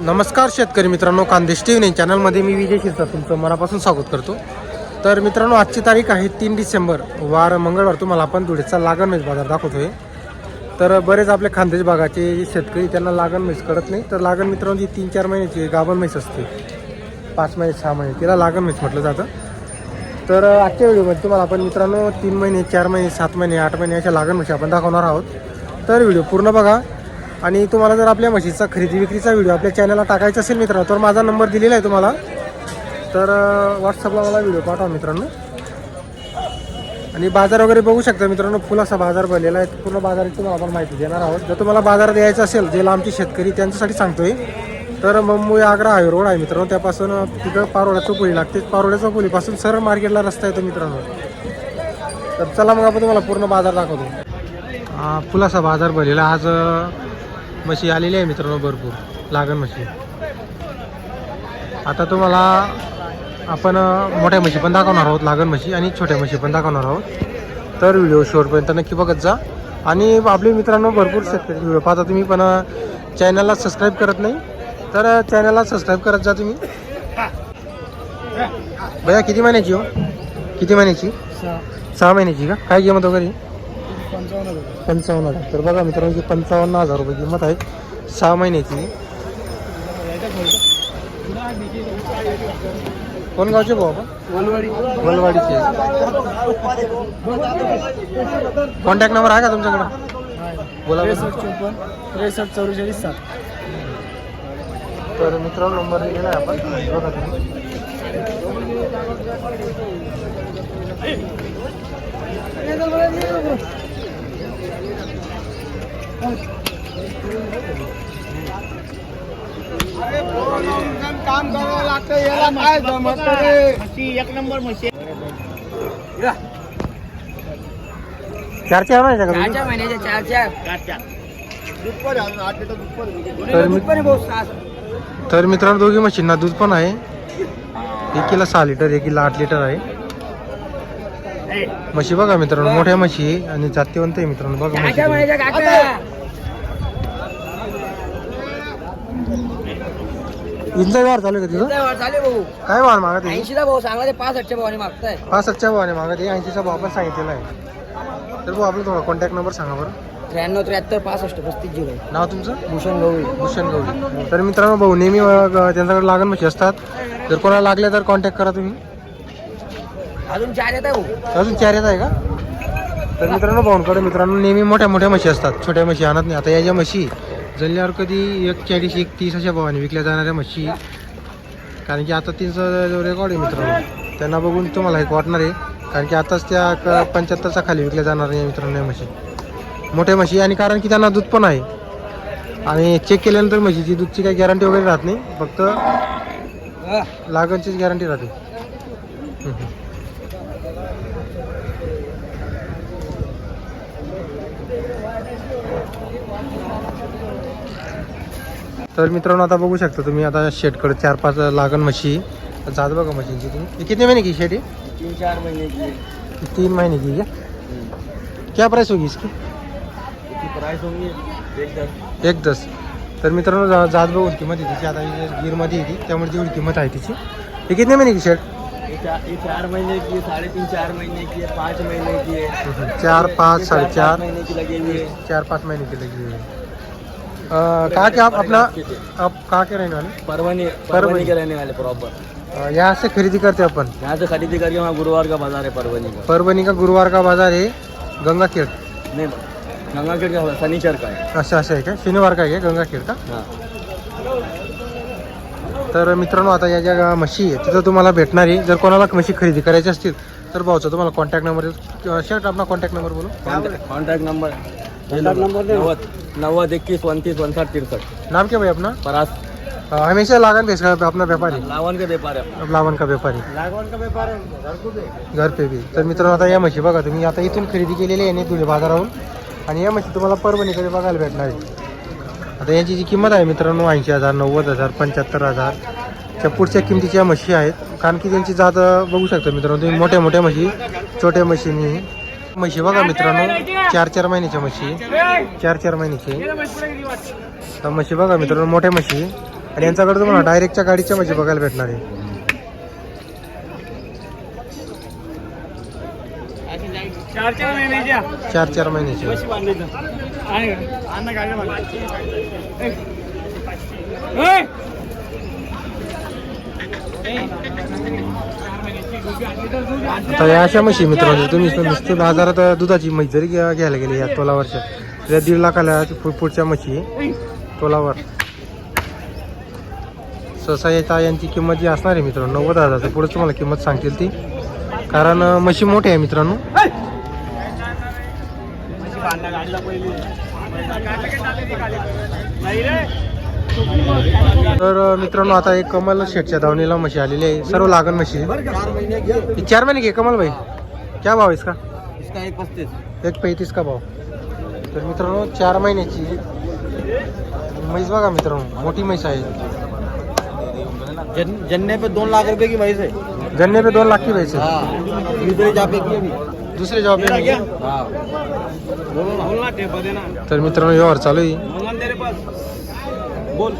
नमस्कार शेतकरी मित्रांनो खानदेश टी व्ही चॅनलमध्ये मी विजय शिरसा तुमचं मनापासून स्वागत करतो. तर मित्रांनो आजची तारीख आहे तीन डिसेंबर. वार मंगळवार तुम्हाला आपण धुळेचा लागण मेज बाजार दाखवतोय. तर बरेच आपले खानदेश भागाचे जे शेतकरी त्यांना लागण मेज कळत नाही. तर लागण मित्रांनो जी तीन चार महिन्याची गाभण मेस असते. पाच महिने सहा महिने तिला लागण म्हैस म्हटलं जातं. तर आजच्या व्हिडिओमध्ये तुम्हाला आपण मित्रांनो तीन महिने चार महिने सात महिने आठ महिने अशा लागण म्हशी आपण दाखवणार आहोत. तर व्हिडिओ पूर्ण बघा. आणि तुम्हाला जर आपल्या म्हशीचा खरेदी विक्रीचा व्हिडिओ आपल्या चॅनलला टाकायचा असेल मित्रांनो तर माझा नंबर दिलेला आहे तुम्हाला. तर व्हॉट्सअपला मला व्हिडिओ पाठवा मित्रांनो. आणि बाजार वगैरे बघू शकता मित्रांनो फुल असा बाजार भरलेला आहे. पूर्ण बाजाराची तुम्हाला आपण माहिती देणार आहोत. जर तुम्हाला बाजारात यायचं असेल जे लांबचे शेतकरी त्यांच्यासाठी सांगतोय तर मुंबई आग्रा हाय रोड आहे मित्रांनो. त्यापासून तिथं पारोडा चौपोली लागते. पारोड्या चौपोलीपासून सरळ मार्केटला रस्ता येतो मित्रांनो. तर चला मग आपण तुम्हाला पूर्ण बाजार दाखवतो. फुलासा बाजार भरलेला. आज म्हशी आलेली आहे मित्रांनो भरपूर. लागण म्हशी आता तुम्हाला आपण मोठ्या म्हशी पण दाखवणार आहोत लागण म्हशी आणि छोट्या म्हशी पण दाखवणार आहोत. तर व्हिडिओ शेवटपर्यंत नक्की बघत जा. आणि आपले मित्रांनो भरपूर शेतकरी व्हिडिओ पाहता तुम्ही पण चॅनलला सबस्क्राईब करत नाही तर चॅनलला सबस्क्राईब करत जा तुम्ही. भैया किती महिन्याची हो? किती महिन्याची? सहा महिन्याची का? काय किंमत वगैरे? पंचावन्न हजार. तर बघा मित्रांनो पंचावन्न हजार रुपये किंमत आहे. सहा महिन्याची. कोण गावचे भाऊ आपण? वलवाडीचे. कॉन्टॅक्ट नंबर आहे का तुमच्याकडे? बोला बरं. त्रेसष्ट चौवेचाळीस सात. तर मित्रांनो नंबर दिलेला आहे आपण. बघा काम करावं लागतं याला काय जमत रे एक नंबर म्हशी. चार चार महिन्याच्या का चार महिन्याच्या चार चार चार. तर मी- तर मित्रांनो दोघी मशीनना दूध पण आहे. एकीला सहा लिटर एकीला आठ लिटर आहे. म्हशी बघा मित्रांनो मोठ्या म्हशी आहे आणि जातीवंत आहे मित्रांनो बघा म्हशी. महिन्याच्या काका. इंचा व्यवहार चालू आहे का तिथं? झाले भाऊ. काय भाव मागत? आहे भाऊ सांगा ते पासष्टच्या भावाने मागताय. पासष्टच्या भावाने मागत आहे ऐंशीचा भाव पण सांगितलेला आहे. तर भाऊ आपला थोडा कॉन्टॅक्ट नंबर सांगा बरं. त्र्याण्णव त्र्याहत्तर पासष्ट पस्तीस झिरो नाव तुमचं? भूषण गवळी. भूषण गवळी. तर मित्रांनो भाऊ नेहमी अं, त्यांच्याकडे लागण म्हशी असतात. जर कोणाला लागल्या तर कॉन्टॅक्ट करा तुम्ही. अजून चार येत आहे भाऊ. अजून चार येत आहे का? तर मित्रांनो भाऊंकडे मित्रांनो नेहमी मोठ्या मोठ्या म्हशी असतात. छोट्या म्हशी आणत नाही. आता या ज्या म्हशी जल्ल्यावर कधी एक चाळीस एक तीस अशा भावाने विकल्या जाणाऱ्या म्हशी. कारण की आता तीनचा जो रेकॉर्ड आहे मित्रांनो. त्यांना बघून तुम्हाला एक वाटणार आहे. कारण की आताच त्या क- पंच्याहत्तरच्या खाली विकल्या जाणार नाही मित्रांनो म्हशी. मोठ्या म्हशी आणि कारण की त्यांना दूध पण आहे. आणि चेक केल्यानंतर म्हशीची दूधची काही गॅरंटी वगैरे राहत नाही. फक्त लागणचीच गॅरंटी राहते. तर मित्रांनो आता बघू शकता तुम्ही आता शेटकडे चार पाच लागण म्हशी. जात बघा म्हशींची तुम्ही. ये कितने महीने की शेट तीन चार महिने की. तीन महीने की है क्या प्राइस होगी इसकी? प्राइस होंगी? एक दस. एक दस. तर मित्रांनो जात बघून किंमत आहे तिची. आता गिरमध्ये येते त्यामुळे तेवढी किंमत आहे तिची. हे कितने महीने की शेट? ये चार महीने की है साढ़े तीन चार महीने की है पाँच महीने की. है चार पाँच साढ़े चार महीने की लगी हुई है चार पाँच महीने की लगी हुई है कहाँ के आप अपना आप कहाँ के रहने वाले परवनी परवनी के रहने वाले प्रॉपर यहाँ से खरीदी करते हैं अपन? यहाँ से खरीदी करके वहाँ गुरुवार का बाजार है परवनी का। परभणी का गुरुवार का बाजार है गंगा खेड नहीं गंगाखेड़ का शनिचर का है। असं असं आहे का शनिवार काय आहे गंगा खेड का? हाँ। तर मित्रांनो आता या ज्या म्हशी आहे तिथं तुम्हाला भेटणार आहे. जर कोणाला म्हशी खरेदी करायची असतील तर भाऊचा तुम्हाला कॉन्टॅक्ट नंबर शर्ट आपला कॉन्टॅक्ट नंबर बोलू. कॉन्टैक्ट नंबर नव्वद. इक्कीस उनतीस उनसठ तिरसठ. नाम क्या भाई अपना? परास अ, हमेशा लागन भेज का अपना व्यापारी? लावन के रहे अब लावण का व्यापारी। लावन का व्यापार है घर पे भी तर मित्रांनो आता या म्हशी बघा तुम्ही. आता इथून खरेदी केलेली आहे नाही धुळे बाजाराहून. आणि या म्हशी तुम्हाला परभणीकडे बघायला भेटणार आहे. आता यांची जी किंमत आहे मित्रांनो ऐंशी हजार नव्वद हजार पंच्याहत्तर हजार च्या पुढच्या किमतीच्या म्हशी आहेत. कारण की त्यांची जात अं, बघू शकता मित्रांनो तुम्ही मोठ्या मोठ्या म्हशी छोट्या म्हशींनी म्हशी बघा मित्रांनो चार चार महिन्याच्या म्हशी. चार चार महिन्याची. म्हशी बघा मित्रांनो मोठ्या म्हशी. आणि यांच्याकडे तुम्हाला डायरेक्टच्या गाडीच्या म्हशी बघायला भेटणार आहे. चार चार महिन्याच्या चार चार महिन्याचे कशी बांधायचं आहे का अन्न काय आता या अशा म्हशी मित्रांनो तुम्ही नुसते बाजारात दुधाची म्हैस जरी घ्या- घ्यायला गेली या तोलावरच्या त्या दीड लाखाला पु- पुढच्या म्हशी आहे. तोलावर. सहसा याचा यांची किंमत जी असणार आहे मित्रांनो नव्वद हजाराच्या पुढे तुम्हाला किंमत सांगतील ती. कारण म्हशी मोठी आहे मित्रांनो. तर मित्रांनो आता एक कमल शेटच्या दावणीला म्हशी आलेली आहे. सर्व लागण म्हशी आहे. चार महिने घे कमल भाई. क्या भाव इसका? इसका एक पस्तीस. एक पैतीस का भाव? तर मित्रांनो चार महिन्याची म्हैस बघा मित्रांनो मोठी म्हैस आहे. जन, जन्ने पे दोन लाख रुपए की भैंस है गन्ने पे दोन लाख की म्हैस आहे. हाँ दूसरे अभी. दुसरे जॉब हाँ. तर मित्रांनो व्यवहार चालू आहे. बोल।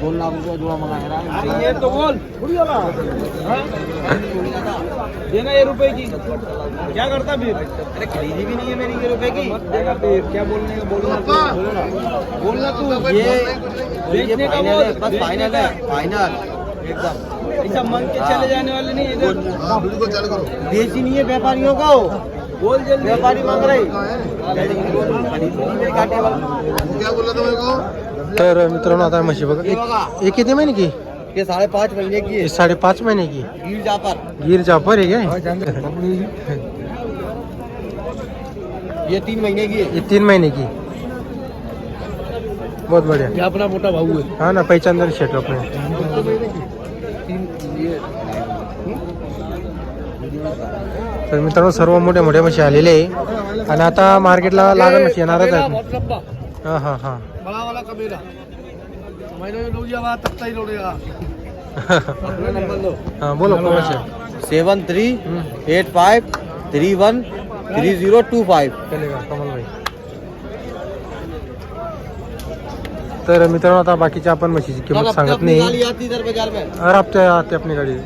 दोन लाख रुपये जोड़ा मंगा अरे ये तो बोल। देना ये रुपए की। क्या करता फिर? अरे खरीदी भी नहीं है मेरी ये रुपए की। देगा फिर? क्या बोलने का बोलना तू बोलना तू ये बेचने का बोल। बस फाइनल है। फाइनल एकदम। ऐसा मन के चले जाने वाले नहीं इधर। देसी नहीं है व्यापारियों को। बोल जल्दी। व्यापारी मांग रहे। खरीदी नहीं मेरे काटे वाला तर मित्रांनो आता म्हशी बघा ये एक- एक किती महिने की ये साढ़े पाँच महीने की है ये साढ़े पाच महिने की गिर जापर गिर जाफर है क्या ये तीन महीने की है ये तीन महीने की बहुत बढ़िया ये अपना मोटा भाऊ है हाँ ना पहचान शेट अपने तर मित्रांनो सर्व मोठ्या मोठ्या म्हशी आलेले आहे आणि आता मार्केटला लागण म्हशी येणारच आहेत लंबा हां हां हां. बड़ा वाला मैंने हां बोलो seven three eight five three one three zero two five. चलेगा कमल भाई तर मित्रांनो आता बाकीच्या आपण म्हशीची किंमत सांगत नाही. और आपल्या आते आपली गाडी.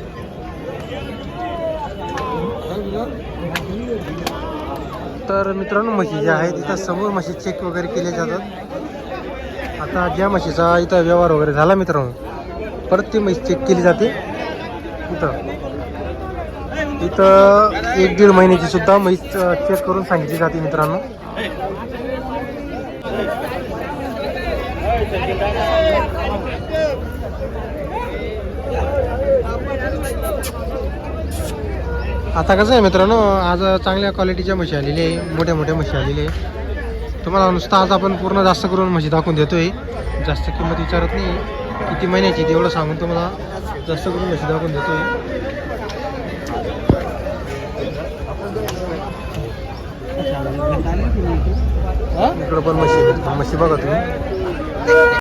तर मित्रांनो म्हशी ज्या आहेत तिथं समोर म्हशी चेक वगैरे केले जातात. आता ज्या म्हशीचा इथं व्यवहार वगैरे झाला मित्रांनो परत ती म्हैस चेक केली जाते. इथं. इथं एक दीड महिन्याची सुद्धा म्हैस चेक करून सांगितली जाते मित्रांनो. आता कसं आहे मित्रांनो आज चांगल्या क्वालिटीच्या म्हशी आलेली आहे मोठ्या मोठ्या म्हशी आलेली आहे. तुम्हाला नुसतं आज आपण पूर्ण जास्त करून म्हशी दाखवून देतोय. जास्त किंमत विचारत नाही. किती महिन्याची तेवढं सांगून तुम्हाला जास्त करून म्हशी दाखवून देतोय. इकडं पण म्हशी म्हशी बघा तुम्ही.